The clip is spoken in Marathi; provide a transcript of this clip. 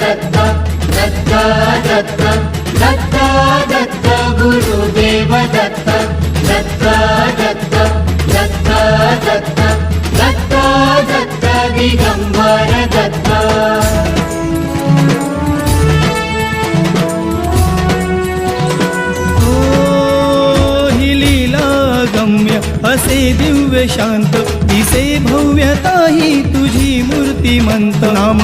दत्ता दत्त दत्ता दत्त दत्त दत्त गुरुदेव दत्त दत्ता दत्त दत्ता दत्त दत्ता दत्त दिगंबर दत्त ओ हि असे दिव्य शांत दिसे भव्यता ही तुझी मूर्तिमंत नाम.